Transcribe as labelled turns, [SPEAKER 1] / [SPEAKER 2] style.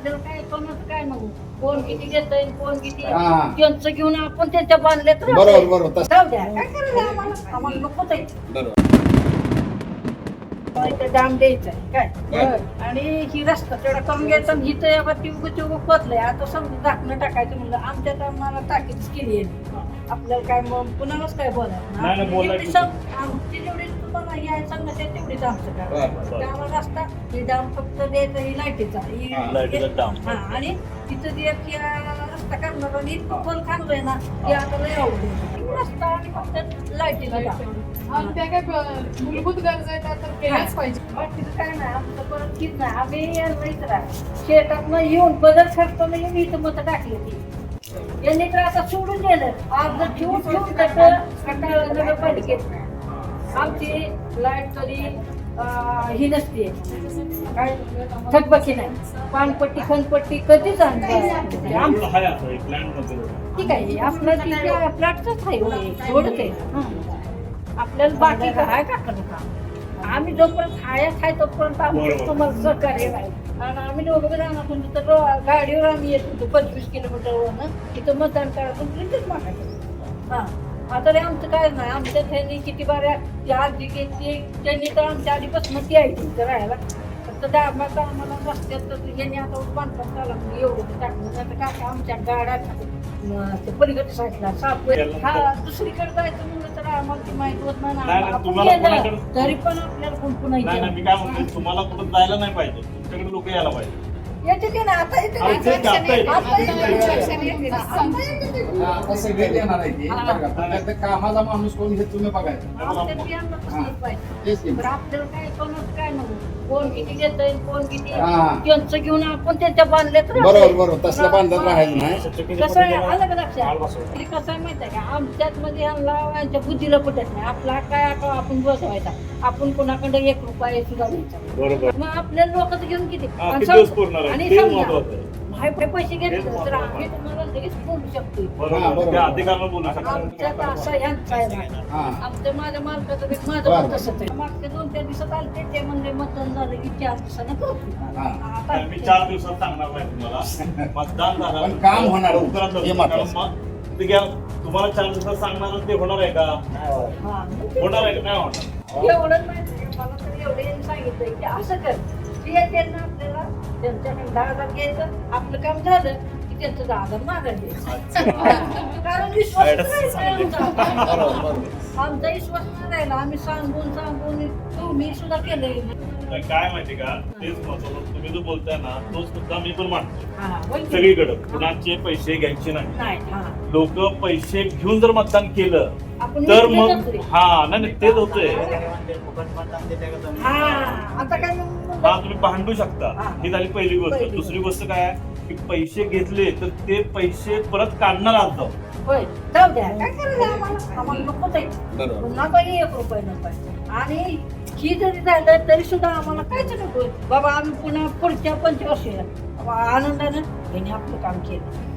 [SPEAKER 1] आपल्याला काय कोणाचं काय नको कोण किती घेतय कोण किती?
[SPEAKER 2] हा.
[SPEAKER 1] त्यांचं घेऊन आपण त्यांच्या बांधले तर
[SPEAKER 2] बरोबर बरोबर. तसं
[SPEAKER 1] जाऊ द्या काय करायचं आम्हाला? आम्हाला नकोच आहे
[SPEAKER 2] बरोबर.
[SPEAKER 1] इथं द्यायचं आहे काय?
[SPEAKER 2] बरं.
[SPEAKER 1] आणि ही रस्ता तेवढा करून घ्यायचा आणि हिथं या बाबतीत उगं ते उगं खोदलंय. आता समजा झाकणं टाकायचं म्हणलं आमच्या तर आम्हाला टाकीच केली आहे. आपल्याला काय मग कुणालाच काय बोलायचं
[SPEAKER 3] नाही, नाही, बोलायचं.
[SPEAKER 1] जेवढी सम- आमची जेवढी तुम्हाला ही आहे सांगा ते तेवढीच आमचं काय
[SPEAKER 2] बरं, बरं.
[SPEAKER 1] त्यामुळे रस्ता ही डाम फक्त द्यायचं ही लाईटीचा. ही-
[SPEAKER 2] हा.
[SPEAKER 1] हा आणि तिथं जे रस्ता करणार आणि इतकं खांदलंय ना ते आता लय आवडलं रस्ता आणि फक्त
[SPEAKER 4] आणि त्या काय मूलभूत गरजा आहेत त्या तर केल्याच पाहिजे.
[SPEAKER 1] बाकीचं काय नाही आमचं परत कित नाही. आम्ही राह शेतातनं येऊन बदल करताना येऊन इथं मत टाकली ती. यांनी तर आता सोडून दिलं. आज जर ठेवून ठेवून त्याचं नगरपालिकेत आमची लाइट तरी ही नसते काय? थकबकी नाही. पानपट्टी खनपट्टी कधीच आणते आमचं ठीक आहे आपलं तिथे फ्लॅटच आहे एवढंच आहे. आपल्याला बाकी काय का करू का आम्ही जोपर्यंत हायच आहे तोपर्यंत
[SPEAKER 3] बरोबर.
[SPEAKER 1] तुम्हाला सहकार्य नाही. आणि आम्ही दोघं जाणार म्हणजे तर गाडीवर आम्ही येत होतो पंचवीस किलोमीटरवर तिथं मतदान करायचं इथेच मागायचं. हा. आता रे आमचं काय नाही आमच्या त्यांनी किती बाऱ्या ती आजी घेतली त्यांनी तर आमच्या आधीपासून ती आहे तिथं राहायला. फक्त दामाचा आम्हाला रस्त्यात तर यांनी आता बांधकाम चालला म्हणजे एवढं टाकलं. नाही तर काय आमच्या गाड्या पलीकडच्या साईडला साप हा दुसरीकडे जायचं म्हणलं तर आम्हाला ती माहिती होत नाही तरी पण आपल्याला कोण पुन्हा
[SPEAKER 3] तुम्हाला कुठं जायला नाही पाहिजे. तुमच्याकडे लोक यायला पाहिजे.
[SPEAKER 1] येते ते ना आता येते
[SPEAKER 3] आता येते, आता येते.
[SPEAKER 1] आता येते.
[SPEAKER 4] आता येते.
[SPEAKER 1] आता येते ते.
[SPEAKER 2] आता सगळे येणार आहे की
[SPEAKER 1] हा.
[SPEAKER 2] बरं का? पण त्यात कामाचा माणूस कोण हे तुम्ही बघायचं
[SPEAKER 1] आपल्याला बियांना तसलंच पाहिजे.
[SPEAKER 2] तेच की
[SPEAKER 1] बरं, आपल्याला काय कोणाचं काय कोण किती घेतय कोण किती?
[SPEAKER 2] हा.
[SPEAKER 1] त्यांचं घेऊन आपण त्यांच्या बांधले तर
[SPEAKER 2] बरोबर बरोबर. तसलं बांधत राहायचं नाही.
[SPEAKER 1] कसं आहे आलं का लक्षात? ते कसं आहे माहिती आहे का? आमच्यात मध्ये ह्यांना यांच्या बुद्धीला पटत नाही. आपला काय आता आपण बसवायचा. आपण कोणाकडे एक रुपये सुद्धा द्यायचा
[SPEAKER 3] बरोबर.
[SPEAKER 1] मग आपल्या लोकांचं घेऊन किती?
[SPEAKER 3] हा,
[SPEAKER 1] आणि
[SPEAKER 3] किती दिवस
[SPEAKER 1] सम-
[SPEAKER 3] पुरणार आहे?
[SPEAKER 1] आणि
[SPEAKER 3] ते
[SPEAKER 1] समजा,
[SPEAKER 3] महत्वाचं आहे.
[SPEAKER 1] भाई पैसे घेतले तर आम्ही तुम्हाला लगेच बोलू शकतो
[SPEAKER 2] हा,
[SPEAKER 3] बरोबर. त्या अधिकारला बोलू
[SPEAKER 1] असं आहे.
[SPEAKER 2] हा
[SPEAKER 1] आमच्या माझ्या मालकाचं बी माझं
[SPEAKER 2] बरं.
[SPEAKER 1] पण तसंच आहे मागच्या दोन चार दिवसात आले ते ते म्हणजे मतदान झालं की चार दिवसानं करतो
[SPEAKER 2] हा.
[SPEAKER 1] आता
[SPEAKER 3] मी चार दिवसात सांगणार नाही तुम्हाला मतदान झालं
[SPEAKER 2] पण काम होणार.
[SPEAKER 3] लवकरात लवकर.
[SPEAKER 2] हे महत्वाचं.
[SPEAKER 3] कारण मग ते घ्या तुम्हाला चार दिवसात सांगणार ते होणार आहे का
[SPEAKER 1] हा,
[SPEAKER 3] होणार आहे का नाही होणार
[SPEAKER 1] एवढंच माहिती आहे. मला तर एवढे यांनी सांगितलंय की असं कर येते ना आपल्याला त्यांच्याकडे दहा हजार घ्यायचं. आपलं काम झालं की त्यांचं दहा हजार मागायला द्यायचं. कारण विश्वास नाही आमचा. विश्वास नाही राहिला. आम्ही सांगून सांगून तुम्ही सुद्धा केलंय.
[SPEAKER 3] काय माहिती का? तेच महत्वाचं तुम्ही जो बोलताय ना तोच मुद्दा मी पण
[SPEAKER 1] हा, की?
[SPEAKER 3] सगळीकडे. कुणाचे पैसे घ्यायचे नाही.
[SPEAKER 1] हा.
[SPEAKER 3] लोक पैसे घेऊन जर मतदान केलं तर मग. हा नाही नाही, तेच होतंय.
[SPEAKER 1] हा आता काय मग-
[SPEAKER 3] हा तुम्ही भांडू शकता.
[SPEAKER 1] हा.
[SPEAKER 3] ही. झाली पहिली गोष्ट. दुसरी गोष्ट काय आहे? की पैसे घेतले तर ते पैसे परत काढणार आहात जाऊ
[SPEAKER 1] होय. जाऊ द्या. काय करायचं आम्हाला? आम्हाला नकोच आहे
[SPEAKER 2] बरोबर.
[SPEAKER 1] पुन्हा काही एक रुपये नको आणि ही जरी झालं तरी सुद्धा आम्हाला काहीच नको बाबा आम्ही पुन्हा पुढच्या पंचवर्षी आनंदानं यांनी आपलं काम केलं.